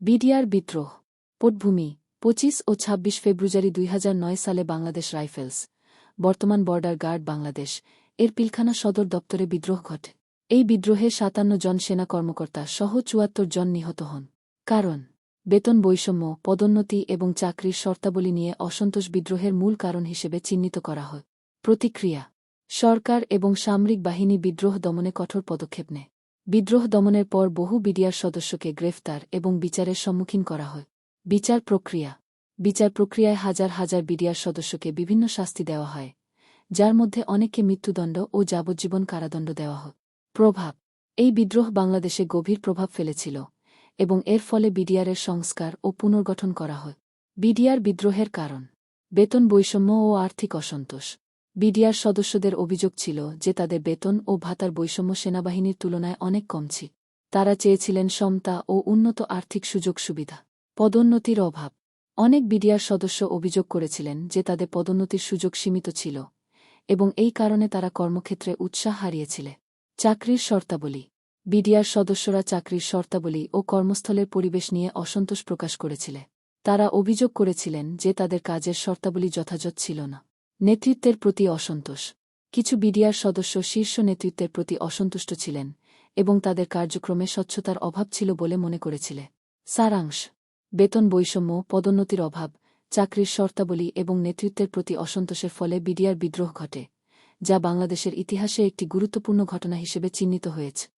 BDR বিদ্রোহ, পটভূমি, পঁচিশ ও ২৬ ফেব্রুয়ারি দুই হাজার নয় সালে বাংলাদেশ রাইফেলস, বর্তমান বর্ডার গার্ড বাংলাদেশ, এর পিলখানা সদর দপ্তরে বিদ্রোহ ঘটে। এই বিদ্রোহে সাতান্ন জন সেনা কর্মকর্তা সহ চুয়াত্তর জন নিহত হন। কারণ, বেতন বৈষম্য, পদোন্নতি এবং চাকরির শর্তাবলী নিয়ে অসন্তোষ বিদ্রোহের মূল কারণ হিসেবে চিহ্নিত করা হয়। প্রতিক্রিয়া, সরকার এবং সামরিক বাহিনী বিদ্রোহ দমনে কঠোর পদক্ষেপ নেয়। বিদ্রোহ দমনের পর বহু বিডিআর সদস্যকে গ্রেফতার এবং বিচারের সম্মুখীন করা হয়। বিচার প্রক্রিয়া। বিচার প্রক্রিয়ায় হাজার হাজার বিডিআর সদস্যকে বিভিন্ন শাস্তি দেওয়া হয়, যার মধ্যে অনেককে মৃত্যুদণ্ড ও যাবজ্জীবন কারাদণ্ড দেওয়া হয়। প্রভাব। এই বিদ্রোহ বাংলাদেশে গভীর প্রভাব ফেলেছিল এবং এর ফলে বিডিআরের সংস্কার ও পুনর্গঠন করা হয়। বিডিআর বিদ্রোহের কারণ। বেতন বৈষম্য ও আর্থিক অসন্তোষ। বিডিআর সদস্যদের অভিযোগ ছিল যে তাদের বেতন ও ভাতার বৈষম্য সেনাবাহিনীর তুলনায় অনেক কম ছিল তারা চেয়েছিলেন সমতা ও উন্নত আর্থিক সুযোগ সুবিধা, পদোন্নতির অভাব। অনেক বিডিআর সদস্য অভিযোগ করেছিলেন যে তাদের পদোন্নতির সুযোগ সীমিত ছিল এবং এই কারণে তারা কর্মক্ষেত্রে উৎসাহ হারিয়েছিলে। চাকরির শর্তাবলী। বিডিআর সদস্যরা চাকরির শর্তাবলী ও কর্মস্থলের পরিবেশ নিয়ে অসন্তোষ প্রকাশ করেছিলে। তারা অভিযোগ করেছিলেন যে তাদের কাজের শর্তাবলী যথাযথ ছিল না। নেতৃত্বের প্রতি অসন্তোষ। কিছু বিডিআর সদস্য শীর্ষ নেতৃত্বের প্রতি অসন্তুষ্ট ছিলেন এবং তাদের কার্যক্রমে স্বচ্ছতার অভাব ছিল বলে মনে করেছিলে। সারাংশ। বেতন বৈষম্য, পদোন্নতির অভাব, চাকরির শর্তাবলী এবং নেতৃত্বের প্রতি অসন্তোষের ফলে বিডিআর বিদ্রোহ ঘটে, যা বাংলাদেশের ইতিহাসে একটি গুরুত্বপূর্ণ ঘটনা হিসেবে চিহ্নিত হয়েছে।